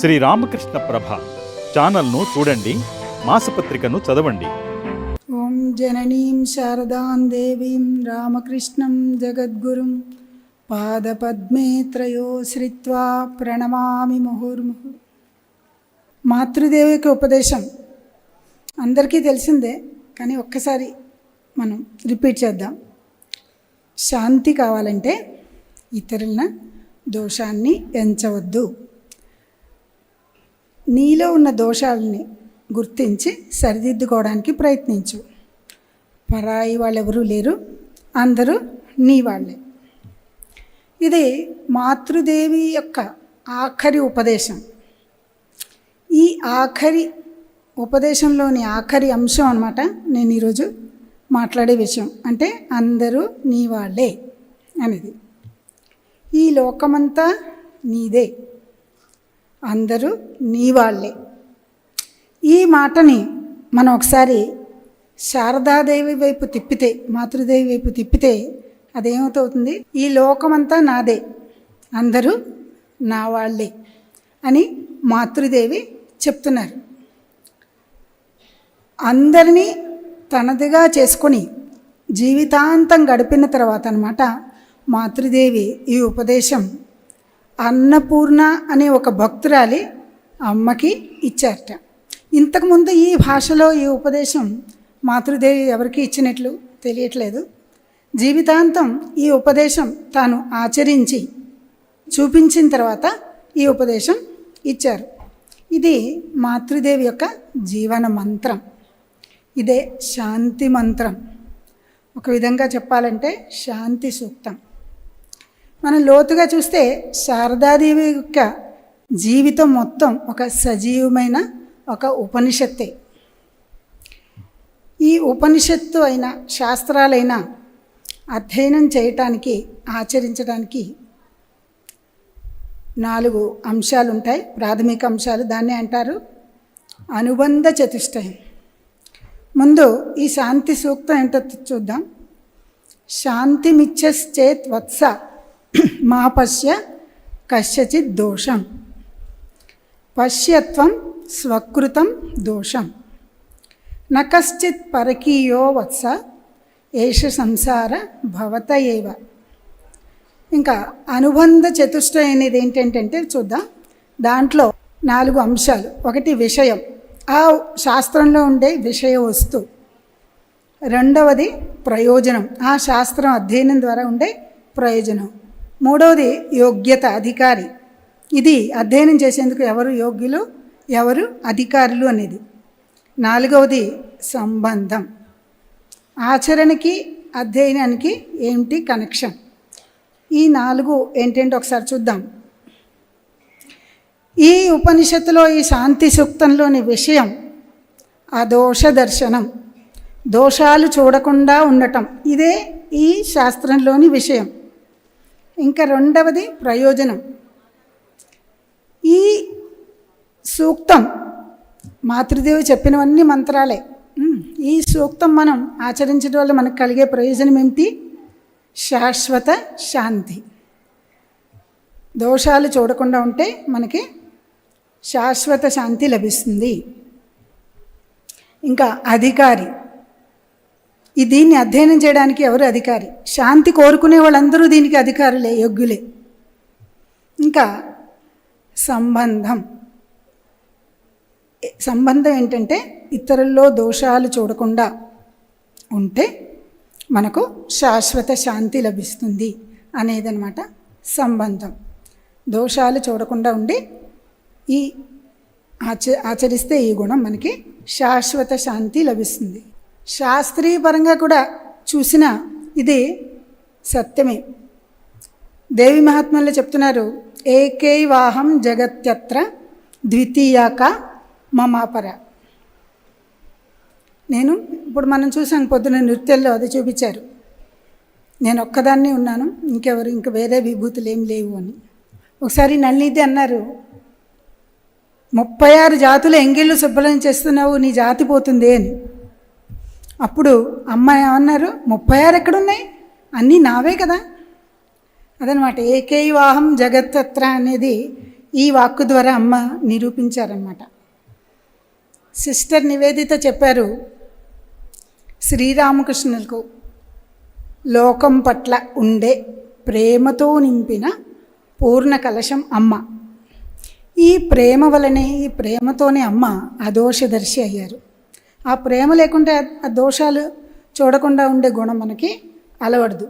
శ్రీ రామకృష్ణ ప్రభ. ఛానల్ను చూడండి మాసపత్రికను చదవండి. ఓం జననీం శారదాం దేవీం రామకృష్ణం జగద్గురుం పాదపద్మే శ్రిత్వా ప్రణమామి ముహుర్ముహు. మాతృదేవికి ఉపదేశం. అందరికీ తెలిసిందే కానీ ఒక్కసారి మనం రిపీట్ చేద్దాం. శాంతి కావాలంటే ఇతరుల దోషాన్ని ఎంచవద్దు. నీలో ఉన్న దోషాలని గుర్తించి సరిదిద్దుకోవడానికి ప్రయత్నించు. పరాయి వాళ్ళెవరూ లేరు అందరూ నీ వాళ్ళే. ఇది మాతృదేవి యొక్క ఆఖరి ఉపదేశం. ఈ ఆఖరి ఉపదేశంలోని ఆఖరి అంశం అనమాట నేను ఈరోజు మాట్లాడే విషయం. అంటే అందరూ నీ వాళ్ళే అనేది. ఈ లోకమంతా నీదే. అందరూ నీ వాళ్ళే ఈ మాటని మనం ఒకసారి శారదాదేవి వైపు తిప్పితే మాతృదేవి వైపు తిప్పితే అదేమవుతుంది? ఈ లోకమంతా నాదే. అందరూ నా వాళ్ళే అని మాతృదేవి చెప్తున్నారు. అందరినీ తనదిగా చేసుకొని జీవితాంతం గడిపిన తర్వాత అనమాట మాతృదేవి ఈ ఉపదేశం అన్నపూర్ణ అనే ఒక భక్తురాలి అమ్మకి ఇచ్చారట. ఇంతకుముందు ఈ భాషలో ఈ ఉపదేశం మాతృదేవి ఎవరికి ఇచ్చినట్లు తెలియట్లేదు. జీవితాంతం ఈ ఉపదేశం తాను ఆచరించి చూపించిన తర్వాత ఈ ఉపదేశం ఇచ్చారు. ఇది మాతృదేవి యొక్క జీవన మంత్రం. ఇదే శాంతి మంత్రం. ఒక విధంగా చెప్పాలంటే శాంతి సూక్తం. మనం లోతుగా చూస్తే శారదాదేవి యొక్క జీవితం మొత్తం ఒక సజీవమైన ఒక ఉపనిషత్తే. ఈ ఉపనిషత్తు అయిన శాస్త్రాలైన అధ్యయనం చేయటానికి ఆచరించడానికి నాలుగు అంశాలు ఉంటాయి ప్రాథమిక అంశాలు దాన్ని అంటారు. అనుబంధ చతుష్టయం. ముందు ఈ శాంతి సూక్తం ఏంటో చూద్దాం. శాంతిమిచ్చశ్చేత్ వత్స మా పశ్య కశ్యచిత్ దోషం. పశ్యత్వం స్వకృతం దోషం. న కశ్చిత్ పరకీయో వత్స ఏష సంసార భవత ఏవ. ఇంకా అనుబంధ చతుష్టయం అనేది ఏంటంటే చూద్దాం. దాంట్లో నాలుగు అంశాలు. ఒకటి విషయం. ఆ శాస్త్రంలో ఉండే విషయ వస్తువు రెండవది ప్రయోజనం. ఆ శాస్త్రం అధ్యయనం ద్వారా ఉండే ప్రయోజనం. మూడవది యోగ్యత అధికారి. ఇది అధ్యయనం చేసేందుకు ఎవరు యోగ్యులు ఎవరు అధికారులు అనేది. నాలుగవది సంబంధం. ఆచరణకి అధ్యయనానికి ఏమిటి కనెక్షన్? ఈ నాలుగు ఏంటంటే ఒకసారి చూద్దాం. ఈ ఉపనిషత్తులో ఈ శాంతి సూక్తంలోని విషయం అదోష దర్శనం దోషాలు చూడకుండా ఉండటం ఇదే ఈ శాస్త్రంలోని విషయం. ఇంకా రెండవది ప్రయోజనం. ఈ సూక్తం మాతృదేవి చెప్పినవన్నీ మంత్రాలే. ఈ సూక్తం మనం ఆచరించడం వల్ల మనకు కలిగే ప్రయోజనం ఏమిటి? శాశ్వత శాంతి. దోషాలు చూడకుండా ఉంటే మనకి శాశ్వత శాంతి లభిస్తుంది. ఇంకా అధికారి దీన్ని అధ్యయనం చేయడానికి ఎవరు అధికారి? శాంతి కోరుకునే వాళ్ళందరూ దీనికి అధికారులే యోగ్యులే. ఇంకా సంబంధం. సంబంధం ఏంటంటే ఇతరుల్లో దోషాలు చూడకుండా ఉంటే మనకు శాశ్వత శాంతి లభిస్తుంది అనేదన్నమాట సంబంధం. దోషాలు చూడకుండా ఉండి ఈ ఆచ ఆచరిస్తే ఈ గుణం మనకి శాశ్వత శాంతి లభిస్తుంది. శాస్త్రీయ పరంగా కూడా చూసిన ఇది సత్యమే. దేవి మహాత్మ్యంలో చెప్తున్నారు ఏకైవాహం జగత్యత్ర ద్వితీయాక మమాపర. నేను ఇప్పుడు మనం చూసాం పొద్దున నృత్యంలో అది చూపించారు. నేను ఒక్కదాన్నే ఉన్నాను ఇంకెవరు ఇంక వేరే విభూతులు ఏం లేవు అని. ఒకసారి నల్లిది అన్నారు ముప్పై ఆరు జాతులు ఎంగిళ్ళు శుభ్రం చేస్తున్నావు నీ జాతి పోతుంది అని. అప్పుడు అమ్మ ఏమన్నారు? ముప్పై ఆరు ఎక్కడున్నాయి? అన్నీ నావే కదా? అదనమాట. ఏకైవాహం జగత్తత్ర అనేది ఈ వాక్కు ద్వారా అమ్మ నిరూపించారన్నమాట సిస్టర్ నివేదిత చెప్పారు శ్రీరామకృష్ణులకు లోకం పట్ల ఉండే ప్రేమతో నింపిన పూర్ణ కలశం అమ్మ. ఈ ప్రేమ వలనే ఈ ప్రేమతోనే అమ్మ అదోషదర్శి అయ్యారు. ఆ ప్రేమ లేకుంటే ఆ దోషాలు చూడకుండా ఉండే గుణం మనకి అలవడదు.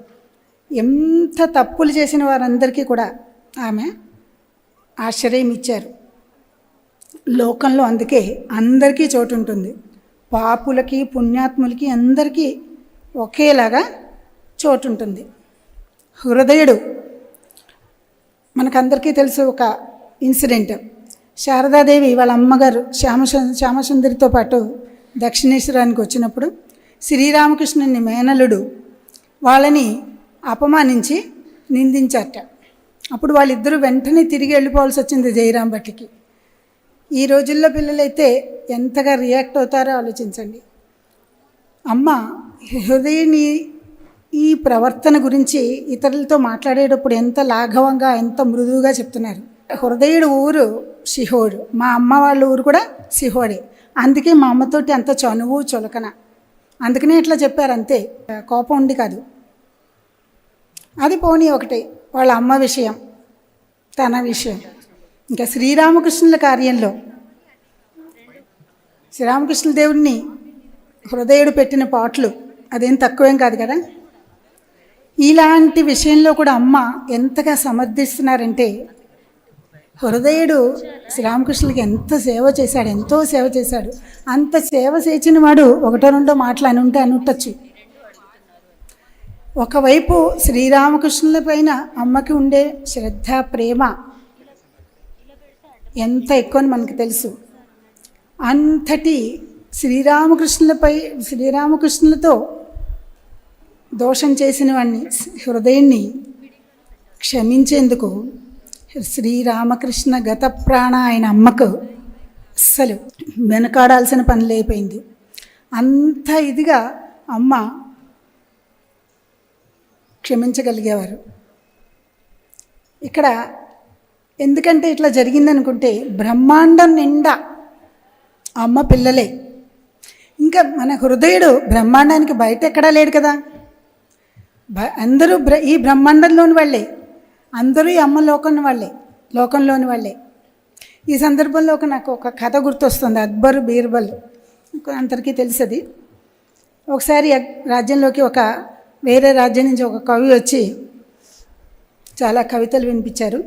ఎంత తప్పులు చేసిన వారందరికీ కూడా ఆమె ఆశ్చర్యం ఇచ్చారు. లోకంలో అందుకే అందరికీ చోటు ఉంటుంది. పాపులకి పుణ్యాత్ములకి అందరికీ ఒకేలాగా చోటు ఉంటుంది. హృదయుడు మనకందరికీ తెలుసు ఒక ఇన్సిడెంట్. శారదాదేవి వాళ్ళ అమ్మగారు శ్యామసు శ్యామసుందరితో పాటు దక్షిణేశ్వరానికి వచ్చినప్పుడు శ్రీరామకృష్ణుని మేనలుడు వాళ్ళని అపమానించి నిందించారట. అప్పుడు వాళ్ళిద్దరూ వెంటనే తిరిగి వెళ్ళిపోవాల్సి వచ్చింది జయరాం భట్టికి. ఈ రోజుల్లో పిల్లలైతే ఎంతగా రియాక్ట్ అవుతారో ఆలోచించండి. అమ్మ హృదయని ఈ ప్రవర్తన గురించి ఇతరులతో మాట్లాడేటప్పుడు ఎంత లాఘవంగా ఎంత మృదువుగా చెప్తున్నారు. హృదయుడు ఊరు శిహోడు మా అమ్మ వాళ్ళ ఊరు కూడా సిహోడే. అందుకే మా అమ్మతోటి అంత చనువు చులకన. అందుకనే ఇట్లా చెప్పారు అంతే కోపం ఉండి కాదు. అది పోనీ ఒకటి వాళ్ళ అమ్మ విషయం తన విషయం. ఇంకా శ్రీరామకృష్ణుల కార్యంలో శ్రీరామకృష్ణ దేవుడిని హృదయుడు పెట్టిన పాటలు అదేం తక్కువేం కాదు కదా? ఇలాంటి విషయంలో కూడా అమ్మ ఎంతగా సమర్థిస్తున్నారంటే హృదయుడు శ్రీరామకృష్ణులకి ఎంత సేవ చేశాడు ఎంతో సేవ చేశాడు. అంత సేవ చేసిన వాడు ఒకటో రెండో మాటలు అని ఉంటే అని ఉండొచ్చు. ఒకవైపు శ్రీరామకృష్ణుల పైన అమ్మకి ఉండే శ్రద్ధ ప్రేమ ఎంత ఎక్కువ అని మనకు తెలుసు. అంతటి శ్రీరామకృష్ణులపై శ్రీరామకృష్ణులతో దోషం చేసిన వాడిని హృదయాన్ని క్షమించేందుకు శ్రీరామకృష్ణ గత ప్రాణ ఆయన అమ్మకు అస్సలు వెనకాడాల్సిన పని అంత ఇదిగా అమ్మ క్షమించగలిగేవారు. ఇక్కడ ఎందుకంటే ఇట్లా జరిగిందనుకుంటే బ్రహ్మాండం నిండా అమ్మ పిల్లలే. ఇంకా మన హృదయుడు బ్రహ్మాండానికి బయట ఎక్కడా లేడు కదా? బ- అందరూ బ్ర ఈ బ్రహ్మాండంలోని వాళ్ళే. అందరూ ఈ అమ్మ లోకం వాళ్ళే లోకంలోని వాళ్ళే. ఈ సందర్భంలో ఒక నాకు ఒక కథ గుర్తొస్తుంది అక్బర్ బీర్బల్. అందరికీ తెలుసది. ఒకసారి రాజ్యంలోకి ఒక వేరే రాజ్యం నుంచి ఒక కవి వచ్చి చాలా కవితలు వినిపించారు.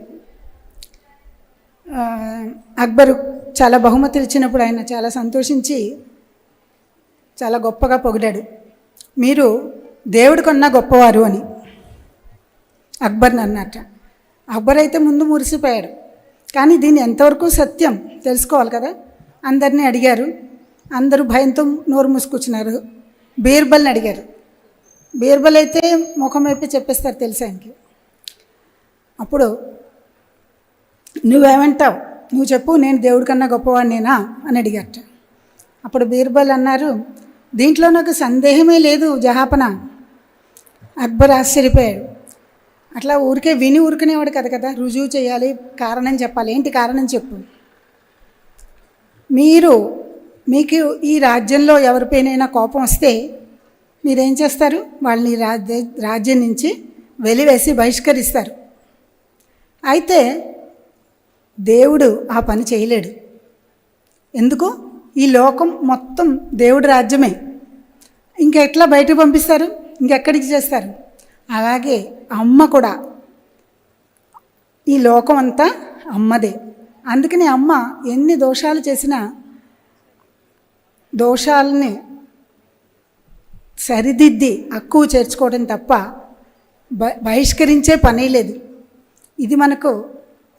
అక్బరు చాలా బహుమతులు ఇచ్చినప్పుడు ఆయన చాలా సంతోషించి చాలా గొప్పగా పొగిడాడు. మీరు దేవుడి కన్నా గొప్పవారు అని. అక్బర్ని అన్నట అక్బర్ అయితే ముందు మురిసిపోయాడు. కానీ దీన్ని ఎంతవరకు సత్యం తెలుసుకోవాలి కదా? అందరినీ అడిగారు. అందరూ భయంతో నోరు మూసుకొచ్చినారు. బీర్బల్ని అడిగారు. బీర్బల్ అయితే ముఖం వైపు చెప్పేస్తారు తెలుసు ఆయనకి? అప్పుడు నువ్వేమంటావు? నువ్వు చెప్పు నేను దేవుడి కన్నా గొప్పవాడినేనా అని అడిగట అప్పుడు బీర్బల్ అన్నారు దీంట్లో నాకు సందేహమే లేదు జహాపన. అక్బర్ ఆశ్చర్యపోయాడు. అట్లా ఊరికే విని ఊరుకునేవాడు కదా కదా. రుజువు చేయాలి కారణం చెప్పాలి. ఏంటి కారణం చెప్పు? మీరు మీకు ఈ రాజ్యంలో ఎవరిపైనైనా కోపం వస్తే మీరేం చేస్తారు? వాళ్ళని రాజ్య రాజ్యం నుంచి వెలివేసి బహిష్కరిస్తారు. అయితే దేవుడు ఆ పని చేయలేడు. ఎందుకు? ఈ లోకం మొత్తం దేవుడి రాజ్యమే. ఇంకా ఎట్లా బయటకు పంపిస్తారు? ఇంకెక్కడికి చేస్తారు? అలాగే అమ్మ కూడా. ఈ లోకం అంతా అమ్మదే. అందుకని అమ్మ ఎన్ని దోషాలు చేసినా దోషాలని సరిదిద్ది అక్కువ చేర్చుకోవడం తప్ప బ బహిష్కరించే పని లేదు. ఇది మనకు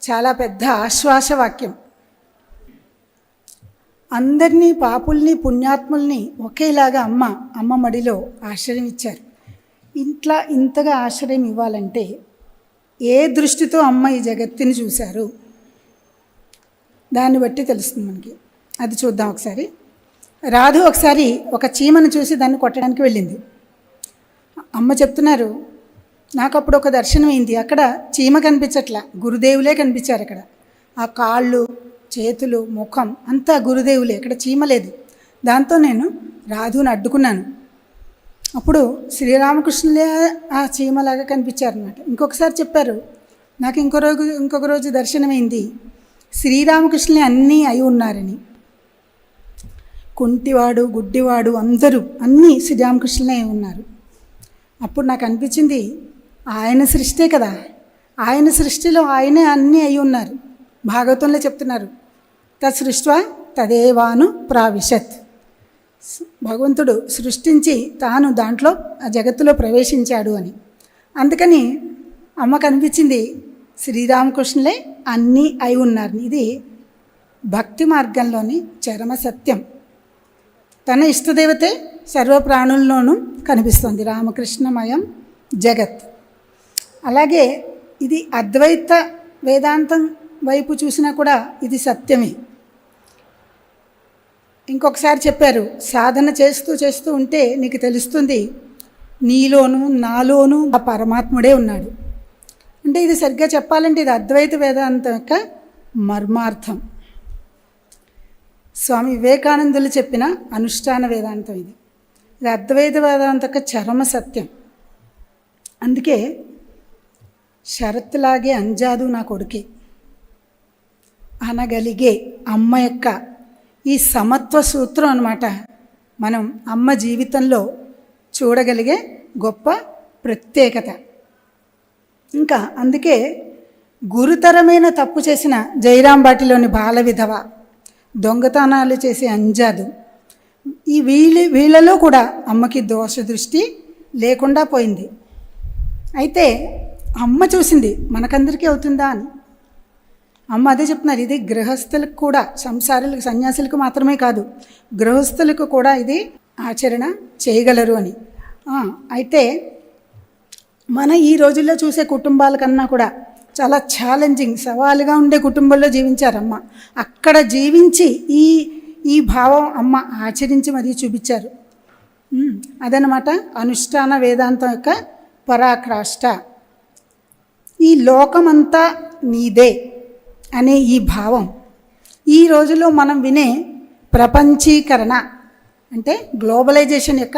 చాలా పెద్ద ఆశ్వాస వాక్యం. అందరినీ పాపుల్ని పుణ్యాత్ముల్ని ఒకేలాగా అమ్మ అమ్మ మడిలో ఆశ్రయించారు ఇచ్చారు ఇంట్లో ఇంతగా ఆశ్రయం ఇవ్వాలంటే ఏ దృష్టితో అమ్మ ఈ జగత్తుని చూశారు? దాన్ని బట్టి తెలుస్తుంది మనకి. అది చూద్దాం ఒకసారి. రాధు ఒకసారి ఒక చీమను చూసి దాన్ని కొట్టడానికి వెళ్ళింది. అమ్మ చెప్తున్నారు నాకు అప్పుడు ఒక దర్శనం అయింది. అక్కడ చీమ కనిపించట్లా. గురుదేవులే కనిపించారు అక్కడ. ఆ కాళ్ళు చేతులు ముఖం అంతా గురుదేవులే. ఇక్కడ చీమలేదు దాంతో నేను రాధుని అడ్డుకున్నాను. అప్పుడు శ్రీరామకృష్ణులే ఆ చీమలాగా అన్నమాట ఇంకొకసారి చెప్పారు నాకు ఇంకో రోజు ఇంకొక రోజు దర్శనమైంది. శ్రీరామకృష్ణులే అన్నీ అయి ఉన్నారని. కుంటివాడు గుడ్డివాడు అందరూ అన్నీ శ్రీరామకృష్ణులే ఉన్నారు. అప్పుడు నాకు అనిపించింది ఆయన సృష్టే కదా. ఆయన సృష్టిలో ఆయనే అన్నీ అయి ఉన్నారు. భాగవతంలో చెప్తున్నారు తత్ సృష్ట్వా తదేవాను ప్రావిశత్. భగవంతుడు సృష్టించి తాను దాంట్లో ఆ జగత్తులో ప్రవేశించాడు అని. అందుకని అమ్మకు అనిపించింది శ్రీరామకృష్ణులే అన్నీ అయి ఉన్నారు ఇది భక్తి మార్గంలోని చరమ సత్యం. తన ఇష్టదేవతే సర్వ ప్రాణుల్లోనూ కనిపిస్తుంది రామకృష్ణమయం జగత్. అలాగే ఇది అద్వైత వేదాంతం వైపు చూసినా కూడా ఇది సత్యమే. ఇంకొకసారి చెప్పారు సాధన చేస్తూ చేస్తూ ఉంటే నీకు తెలుస్తుంది నీలోను నాలోను ఆ పరమాత్ముడే ఉన్నాడు. అంటే ఇది సరిగ్గా చెప్పాలంటే ఇది అద్వైత వేదాంతం యొక్క మర్మార్థం. స్వామి వివేకానందులు చెప్పిన అనుష్ఠాన వేదాంతం ఇది. ఇది అద్వైత వేదాంత యొక్క చరమ సత్యం. అందుకే షరత్లాగే అంజాదు నా కొడుకే అనగలిగే అమ్మ యొక్క ఈ సమత్వ సూత్రం అనమాట మనం అమ్మ జీవితంలో చూడగలిగే గొప్ప ప్రత్యేకత. ఇంకా అందుకే గురుతరమైన తప్పు చేసిన జైరాంబాటిలోని బాల విధవ దొంగతనాలు చేసే అంజాదు ఈ వీళ్ళ వీళ్ళలో కూడా అమ్మకి దోష దృష్టి లేకుండా పోయింది. అయితే అమ్మ చూసింది మనకందరికీ అవుతుందా అని. అమ్మ అదే చెప్తున్నారు ఇది గృహస్థులకు కూడా సంసారులకు సన్యాసులకు మాత్రమే కాదు గృహస్థులకు కూడా ఇది ఆచరణ చేయగలరు అని. అయితే మన ఈ రోజుల్లో చూసే కుటుంబాల కన్నా కూడా చాలా ఛాలెంజింగ్ సవాలుగా ఉండే కుటుంబంలో జీవించారమ్మ అక్కడ జీవించి ఈ ఈ భావం అమ్మ ఆచరించి మరీ చూపించారు. అదనమాట అనుష్ఠాన వేదాంతం యొక్క పరాక్రాష్ట. ఈ లోకమంతా నీదే. అనే ఈ భావం ఈ రోజులో మనం వినే ప్రపంచీకరణ అంటే గ్లోబలైజేషన్ యొక్క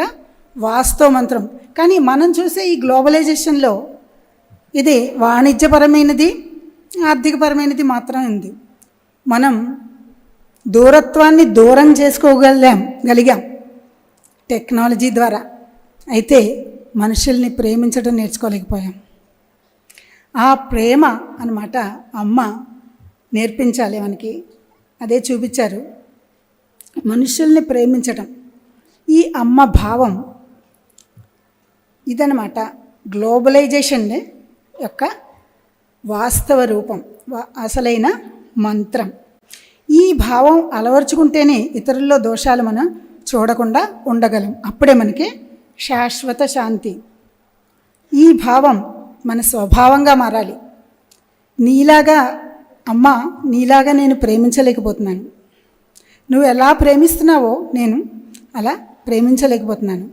వాస్తవ మంత్రం. కానీ మనం చూసే ఈ గ్లోబలైజేషన్లో ఇది వాణిజ్యపరమైనది ఆర్థికపరమైనది మాత్రం ఉంది. మనం దూరత్వాన్ని దూరం చేసుకోగలిగాం గలిగాం టెక్నాలజీ ద్వారా. అయితే మనుషుల్ని ప్రేమించడం నేర్చుకోలేకపోయాం. ఆ ప్రేమ అనమాట అమ్మ నేర్పించాలి మనకి అదే చూపించారు. మనుషుల్ని ప్రేమించటం. ఈ అమ్మ భావం ఇదనమాట గ్లోబలైజేషన్ యొక్క వాస్తవ రూపం అసలైన మంత్రం. ఈ భావం అలవర్చుకుంటేనే ఇతరుల్లో దోషాలు మనం చూడకుండా ఉండగలం. అప్పుడే మనకి శాశ్వత శాంతి. ఈ భావం మన స్వభావంగా మారాలి. నీలాగా అమ్మ నీలాగా నేను ప్రేమించలేకపోతున్నాను. నువ్వు ఎలా ప్రేమిస్తున్నావో నేను అలా ప్రేమించలేకపోతున్నాను.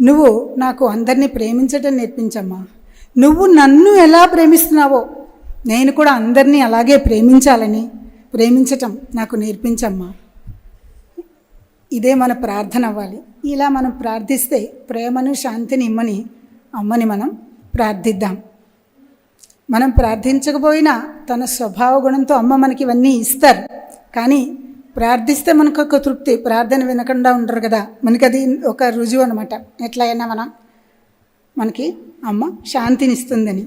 నువ్వు నాకు అందరినీ ప్రేమించటం నేర్పించమ్మా. నువ్వు నన్ను ఎలా ప్రేమిస్తున్నావో నేను కూడా అందరినీ అలాగే ప్రేమించాలని ప్రేమించటం నాకు నేర్పించమ్మా. ఇదే మన ప్రార్థన అవ్వాలి. ఇలా మనం ప్రార్థిస్తే ప్రేమను శాంతిని ఇమ్మని అమ్మని మనం ప్రార్థిద్దాం. మనం ప్రార్థించకపోయినా తన స్వభావ గుణంతో అమ్మ మనకి ఇవన్నీ ఇస్తారు. కానీ ప్రార్థిస్తే మనకు ఒక తృప్తి. ప్రార్థన వినకుండా ఉండరు కదా. మనకి అది ఒక రుజువు అనమాట ఎట్లయినా మనం మనకి అమ్మ శాంతిని ఇస్తుందని